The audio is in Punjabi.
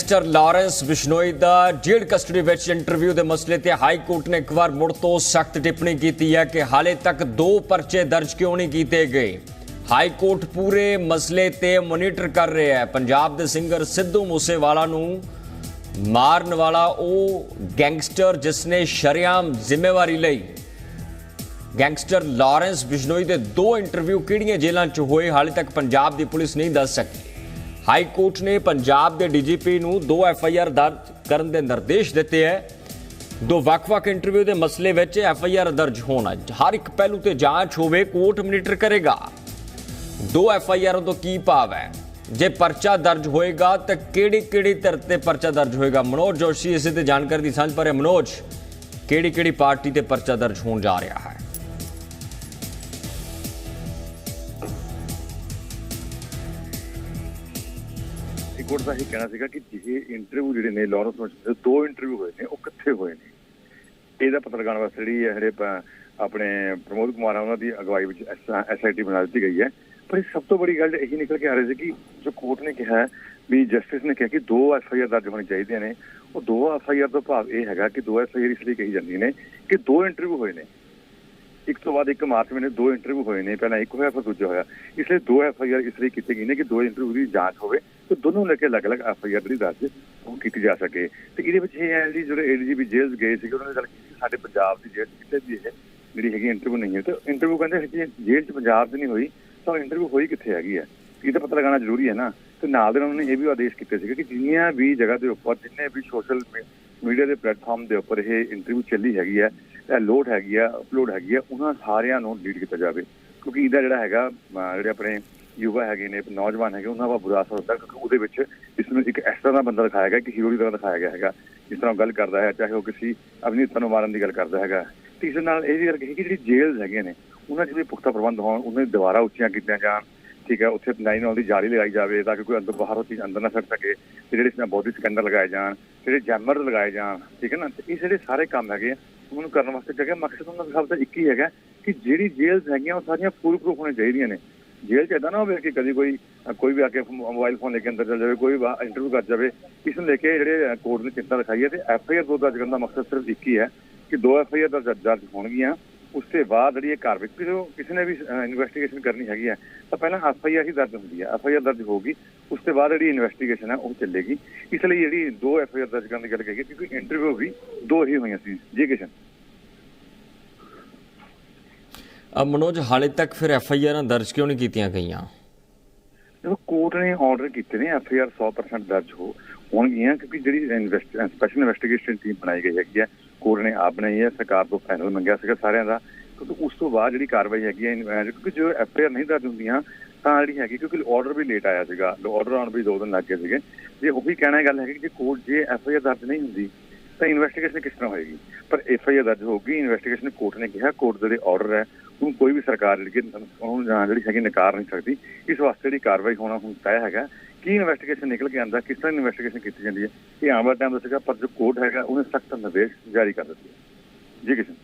ਮਿਸਟਰ ਲਾਰੈਂਸ ਬਿਸ਼ਨੋਈ ਦਾ ਜੇਲ੍ਹ ਕਸਟਡੀ ਵਿੱਚ ਇੰਟਰਵਿਊ ਦੇ ਮਸਲੇ ਤੇ ਹਾਈ ਕੋਰਟ ਨੇ ਇੱਕ ਵਾਰ ਮੁੜ ਤੋਂ ਸਖਤ ਟਿੱਪਣੀ ਕੀਤੀ ਹੈ ਕਿ ਹਾਲੇ ਤੱਕ ਦੋ ਪਰਚੇ ਦਰਜ ਕਿਉਂ ਨਹੀਂ ਕੀਤੇ ਗਏ। ਹਾਈ ਕੋਰਟ ਪੂਰੇ ਮਸਲੇ ਤੇ ਮੋਨੀਟਰ ਕਰ ਰਿਹਾ ਹੈ। ਪੰਜਾਬ ਦੇ ਸਿੰਗਰ ਸਿੱਧੂ ਮੂਸੇਵਾਲਾ ਨੂੰ ਮਾਰਨ ਵਾਲਾ ਉਹ ਗੈਂਗਸਟਰ ਜਿਸ ਨੇ ਸ਼ਰੇਆਮ ਜ਼ਿੰਮੇਵਾਰੀ ਲਈ। ਗੈਂਗਸਟਰ ਲਾਰੈਂਸ ਬਿਸ਼ਨੋਈ ਦੇ ਦੋ ਇੰਟਰਵਿਊ ਕਿਹੜੀਆਂ ਜੇਲ੍ਹਾਂ 'ਚ ਹੋਏ ਹਾਲੇ ਤੱਕ ਪੰਜਾਬ ਦੀ ਪੁਲਿਸ ਨਹੀਂ ਦੱਸ ਸਕੀ। ਹਾਈ ਕੋਰਟ ਨੇ ਪੰਜਾਬ ਦੇ ਡੀਜੀਪੀ ਨੂੰ ਦੋ ਐਫ ਆਈ ਆਰ ਦਰਜ ਕਰਨ ਦੇ ਨਿਰਦੇਸ਼ ਦਿੱਤੇ ਹੈ। ਦੋ ਵੱਖ-ਵੱਖ ਇੰਟਰਵਿਊ ਦੇ ਮਸਲੇ ਵਿੱਚ ਐਫ ਆਈ ਆਰ ਦਰਜ ਹੋਣਾ ਹਰ ਇੱਕ ਪਹਿਲੂ ਤੇ ਜਾਂਚ ਹੋਵੇ, ਕੋਰਟ ਮੋਨੀਟਰ ਕਰੇਗਾ। ਦੋ ਐਫ ਆਈ ਆਰਾਂ ਤੋਂ ਕੀ ਭਾਵ ਹੈ? ਜੇ ਪਰਚਾ ਦਰਜ ਹੋਏਗਾ ਤਾਂ ਕਿਹੜੀ ਕਿਹੜੀ ਧਿਰ ਤੇ ਪਰਚਾ ਦਰਜ ਹੋਏਗਾ? ਮਨੋਜ ਜੋਸ਼ੀ ਇਸੇ ਤੇ ਜਾਣਕਾਰੀ ਦੀ ਸਾਂਝ ਪਰ ਹੈ। ਮਨੋਜ ਕਿਹੜੀ ਕਿਹੜੀ ਪਾਰਟੀ ਤੇ ਪਰਚਾ ਦਰਜ ਹੋਣ ਜਾ ਰਿਹਾ ਹੈ? ਕੋਰਟ ਦਾ ਇਹ ਕਹਿਣਾ ਸੀਗਾ ਕਿ ਇਹ ਇੰਟਰਵਿਊ ਜਿਹੜੇ ਨੇ ਲਾਰੈਂਸ ਵਿੱਚ ਦੇ ਦੋ ਇੰਟਰਵਿਊ ਹੋਏ ਨੇ, ਉਹ ਕਿੱਥੇ ਹੋਏ ਨੇ। ਇਹਦਾ ਪਤਾ ਲਗਾਉਣ ਵਾਸਤੇ ਜਿਹੜੀ ਹੈ ਆਪਣੇ ਪ੍ਰਮੋਦ ਕੁਮਾਰ ਆ, ਉਹਨਾਂ ਦੀ ਅਗਵਾਈ ਵਿੱਚ ਐਸਆਈਟੀ ਬਣਾ ਦਿੱਤੀ ਗਈ ਹੈ। ਪਰ ਇਹ ਸਭ ਤੋਂ ਬੜੀ ਗੱਲ ਇਹ ਨਿਕਲ ਕੇ ਆ ਰਹੀ ਸੀ ਕਿ ਜੋ ਕੋਰਟ ਨੇ ਕਿਹਾ ਵੀ ਜਸਟਿਸ ਨੇ ਕਿਹਾ ਕਿ ਦੋ ਐਫਆਈਆਰ ਦਰਜ ਹੋਣੀ ਚਾਹੀਦੀਆਂ ਨੇ। ਉਹ ਦੋ ਐਫਆਈਆਰ ਤੋਂ ਭਾਵ ਇਹ ਹੈਗਾ ਕਿ ਦੋ ਐਫਆਈਆਰ ਇਸ ਲਈ ਕਹੀ ਜਾਂਦੀ ਨੇ ਕਿ ਦੋ ਇੰਟਰਵਿਊ ਹੋਏ ਨੇ। ਇੱਕ ਤੋਂ ਬਾਅਦ ਇੱਕ ਮਾਰਚ ਮਹੀਨੇ ਦੋ ਇੰਟਰਵਿਊ ਹੋਏ ਨੇ, ਪਹਿਲਾਂ ਇੱਕ ਹੋਇਆ, ਫਿਰ ਦੂਜਾ ਹੋਇਆ। ਇਸ ਲਈ ਦੋ ਐਫ ਆਈ ਆਰ ਇਸ ਲਈ ਕੀਤੀ ਗਈ ਨੇ ਕਿ ਦੋ ਇੰਟਰਵਿਊ ਦੀ ਜਾਂਚ ਹੋਵੇ। ਤੇ ਦੋਨੋਂ ਲੈ ਕੇ ਅਲੱਗ-ਅਲੱਗ ਐਫ ਜਿਹੜੀ ਦਰਜ ਉਹ ਕੀਤੀ ਜਾ ਸਕੇ। ਤੇ ਇਹਦੇ ਵਿੱਚ ਇਹ ਹੈ ਜੀ, ਜਿਹੜੇ ਏਡੀਜੀਪੀ ਜੇਲ੍ਹ ਗਏ ਸੀ ਉਹਨਾਂ ਨੇ ਗੱਲ ਕੀਤੀ ਸਾਡੇ ਪੰਜਾਬ ਦੀ ਜੇਲ੍ਹ 'ਚ ਕਿਤੇ ਵੀ ਜਿਹੜੀ ਹੈਗੀ ਇੰਟਰਵਿਊ ਨਹੀਂ ਹੈ। ਤੇ ਇੰਟਰਵਿਊ ਕਹਿੰਦੇ ਕਿ ਜੇਲ੍ਹ 'ਚ ਪੰਜਾਬ 'ਚ ਨਹੀਂ ਹੋਈ, ਤਾਂ ਇੰਟਰਵਿਊ ਹੋਈ ਕਿੱਥੇ ਹੈਗੀ ਹੈ? ਇਹਦਾ ਪਤਾ ਲਗਾਉਣਾ ਜ਼ਰੂਰੀ ਹੈ ਨਾ। ਤੇ ਨਾਲ ਦੇ ਉਹਨਾਂ ਨੇ ਇਹ ਵੀ ਆਦੇਸ਼ ਕੀਤੇ ਸੀਗੇ ਕਿ ਜਿੰਨੀਆਂ ਵੀ ਜਗ੍ਹਾ ਦੇ ਉੱਪਰ, ਜਿੰਨੇ ਵੀ ਸੋਸ਼ਲ ਮੀਡੀਆ ਦੇ ਪਲੇਟਫਾਰਮ ਦੇ ਉੱਪਰ ਇਹ ਇੰਟਰਵਿਊ ਚੱਲੀ ਹੈਗੀ ਹੈ, ਇਹ ਲੋਡ ਹੈਗੀ ਆ ਅਪਲੋਡ ਹੈਗੀ ਆ ਉਹਨਾਂ ਸਾਰਿਆਂ ਨੂੰ ਡਿਲੀਟ ਕੀਤਾ ਜਾਵੇ। ਕਿਉਂਕਿ ਇਹਦਾ ਜਿਹੜਾ ਹੈਗਾ ਜਿਹੜੇ ਆਪਣੇ ਯੁਵਾ ਹੈਗੇ ਨੇ, ਨੌਜਵਾਨ ਹੈਗੇ, ਉਹਨਾਂ ਦਾ ਬੁਰਾ ਅਸਰ ਹੁੰਦਾ ਕਿਉਂਕਿ ਉਹਦੇ ਵਿੱਚ ਇਸ ਨੂੰ ਇੱਕ ਇਸ ਤਰ੍ਹਾਂ ਦਾ ਬੰਦਾ ਦਿਖਾਇਆ ਗਿਆ ਕਿ ਹੀਰੋ ਦੀ ਤਰ੍ਹਾਂ ਦਿਖਾਇਆ ਗਿਆ ਹੈਗਾ, ਜਿਸ ਤਰ੍ਹਾਂ ਉਹ ਗੱਲ ਕਰਦਾ ਹੈ, ਚਾਹੇ ਉਹ ਕਿਸੇ ਅਭਿਨੇਤਾ ਨੂੰ ਮਾਰਨ ਦੀ ਗੱਲ ਕਰਦਾ ਹੈਗਾ। ਤੇ ਇਸ ਨਾਲ ਇਹ ਵੀ ਗੱਲ ਕਹੀ ਕਿ ਜਿਹੜੀ ਜੇਲ੍ਹ ਹੈਗੀਆਂ ਨੇ, ਉਹਨਾਂ 'ਚ ਵੀ ਪੁਖਤਾ ਪ੍ਰਬੰਧ ਹੋਣ, ਉਹਨਾਂ ਦੀ ਦੀਵਾਰਾਂ ਉੱਚੀਆਂ ਕੀਤੀਆਂ ਜਾਣ, ਠੀਕ ਹੈ, ਉੱਥੇ ਨਾਈਨ ਨਾਲ ਦੀ ਜਾਲੀ ਲਗਾਈ ਜਾਵੇ ਤਾਂ ਕਿ ਕੋਈ ਅੰਦਰ ਬਾਹਰੋਂ ਚੀਜ਼ ਅੰਦਰ ਨਾ ਸੜ ਸਕੇ, ਤੇ ਜਿਹੜੇ ਇਸ ਬੋਡੀ ਸਕੈਨਰ ਲਗਾਏ ਜਾਣ, ਜਿਹੜੇ ਜੈਮਰ ਲਗਾਏ ਜਾਣ, ਠੀਕ ਹੈ ਨਾ, ਤੇ ਇਹ ਜਿਹੜੇ ਸਾਰੇ ਕੰਮ ਹੈਗੇ ਆ, ਉਹਨੂੰ ਕਰਨ ਵਾਸਤੇ ਜਗ੍ਹਾ ਮਕਸਦ ਉਹਨਾਂ ਦਾ ਸਭ ਦਾ ਇੱਕ ਹੀ ਹੈਗਾ ਕਿ ਜਿਹੜੀ ਜੇਲ੍ਹ ਹੈਗੀਆਂ ਉਹ ਸਾਰੀਆਂ ਫੂਲ ਪ੍ਰੂਫ ਹੋਣੀਆਂ ਚਾਹੀਦੀਆਂ ਨੇ। ਜੇਲ੍ਹ ਚ ਏਦਾਂ ਨਾ ਹੋਵੇ ਕਿ ਕਦੀ ਕੋਈ ਕੋਈ ਵੀ ਆ ਕੇ ਮੋਬਾਈਲ ਫੋਨ ਲੈ ਕੇ ਅੰਦਰ ਚਲ ਜਾਵੇ, ਕੋਈ ਇੰਟਰਵਿਊ ਕਰ ਜਾਵੇ, ਇਸ ਨੂੰ ਲੈ ਕੇ ਜਿਹੜੇ ਕੋਰਟ ਨੇ ਚਿੰਤਾ ਦਿਖਾਈ ਹੈ ਤੇ ਐਫ ਆਈ ਆਰ ਦੋ ਦਰਜ ਕਰਨ ਦਾ ਮਕਸਦ ਸਿਰਫ ਇੱਕ ਹੀ ਹੈ ਕਿ ਦੋ ਐਫ ਆਈ ਆਰ ਦਰਜ ਹੋਣਗੀਆਂ, ਉਸ ਤੋਂ ਬਾਅਦ ਜਿਹੜੀ ਇਹ ਕਾਰਵਾਈ, ਕਿਉਂਕਿ ਜੋ ਕਿਸੇ ਨੇ ਵੀ ਇਨਵੈਸਟੀਗੇਸ਼ਨ ਕਰਨੀ ਹੈਗੀ ਹੈ, ਤਾਂ ਪਹਿਲਾਂ ਐਫ ਆਈ ਆਰ ਹੀ ਦਰਜ ਹੁੰਦੀ ਹੈ। ਐਫ ਆਈ ਆਰ ਦਰਜ ਹੋਊਗੀ, ਉਸ ਤੋਂ ਬਾਅਦ ਜਿਹੜੀ ਇਨਵੈਸਟੀਗੇਸ਼ਨ ਹੈ ਉਹ ਚੱਲੇਗੀ। ਇਸ ਲਈ ਜਿਹੜੀ ਦੋ ਐਫ ਆਈ ਆਰ ਦਰਜ ਕਰਨ ਦੀ ਗੱਲ ਕਹੀ ਕਿਉਂਕਿ ਇੰਟਰਵਿਊ ਵੀ ਦੋ ਹੀ ਹੋਈਆਂ ਸੀ, ਜੀ ਕਿਸ਼ਨ ਮਨੋਜ, ਹਾਲੇ ਤੱਕ ਫਿਰ ਐਫ ਆਈ ਆਰਾਂ ਦਰਜ ਕਿਉਂ ਨਹੀਂ ਕੀਤੀਆਂ ਗਈਆਂ? ਦੇਖੋ, ਕੋਰਟ ਨੇ ਆਰਡਰ ਕੀਤੇ ਨੇ, ਐਫ ਆਈ ਆਰ 100% ਦਰਜ ਹੋ ਹੋਣਗੀਆਂ, ਕਿਉਂਕਿ ਜਿਹੜੀ ਸਪੈਸ਼ਲ ਇਨਵੈਸਟੀਗੇਸ਼ਨ ਟੀਮ ਬਣਾਈ ਗਈ ਹੈਗੀ ਹੈ, ਕੋਰਟ ਨੇ ਆਪ ਬਣਾਈ ਹੈ, ਸਰਕਾਰ ਤੋਂ ਫਾਈਨਲ ਮੰਗਿਆ ਸੀਗਾ ਸਾਰਿਆਂ ਦਾ, ਕਿਉਂਕਿ ਉਸ ਤੋਂ ਬਾਅਦ ਜਿਹੜੀ ਕਾਰਵਾਈ ਹੈਗੀ ਹੈ ਕਿਉਂਕਿ ਜੋ ਐਫ ਆਈ ਆਰ ਨਹੀਂ ਦਰਜ ਹੁੰਦੀਆਂ, ਤਾਂ ਜਿਹੜੀ ਹੈਗੀ, ਕਿਉਂਕਿ ਆਰਡਰ ਵੀ ਲੇਟ ਆਇਆ ਸੀਗਾ ਆਰਡਰ ਆਉਣ ਵੀ ਦੋ ਦਿਨ ਲੱਗ ਗਏ ਸੀਗੇ। ਜੇ ਉਹ ਵੀ ਕਹਿਣਾ ਗੱਲ ਹੈ ਕਿ ਜੇ ਕੋਰਟ ਜੇ ਐਫ ਆਈ ਆਰ ਦਰਜ ਨਹੀਂ ਹੁੰਦੀ, ਤਾਂ ਇਨਵੈਸਟੀਗੇਸ਼ਨ ਕਿਸ ਤਰ੍ਹਾਂ ਹੋਏਗੀ? ਪਰ ਐਫ ਆਈ ਆਰ ਦਰਜ ਹੋਊਗੀ ਇਨਵੈਸਟੀਗੇਸ਼ਨ ਕੋਰਟ ਨੇ ਕਿਹਾ, ਕੋਰਟ ਦੇ ਆਰਡਰ ਹੈ ਹੁਣ ਕੋਈ ਵੀ ਸਰਕਾਰ ਜਿਹੜੀ ਕਿ ਉਹਨੂੰ ਜਾਂ ਜਿਹੜੀ ਹੈਗੀ ਨਕਾਰ ਨਹੀਂ ਸਕਦੀ, ਇਸ ਵਾਸਤੇ ਜਿਹੜੀ ਕਾਰਵਾਈ ਹੋਣਾ ਹੁਣ ਤੈਅ ਹੈਗਾ, ਕੀ ਇਨਵੈਸਟੀਗੇਸ਼ਨ ਨਿਕਲ ਕੇ ਆਂਦਾ ਕਿਸ ਤਰ੍ਹਾਂ ਇਨਵੈਸਟੀਗੇਸ਼ਨ ਕੀਤੀ ਜਾਂਦੀ ਹੈ, ਇਹ ਆਉਣ ਵਾਲਾ ਟਾਈਮ ਦੱਸੇਗਾ ਪਰ ਜੋ ਕੋਰਟ ਹੈਗਾ, ਉਹਨੇ ਸਖਤ ਨਿਰਦੇਸ਼ ਜਾਰੀ ਕਰ ਦਿੱਤੇ ਜੀ ਕਿਸ਼ਨ।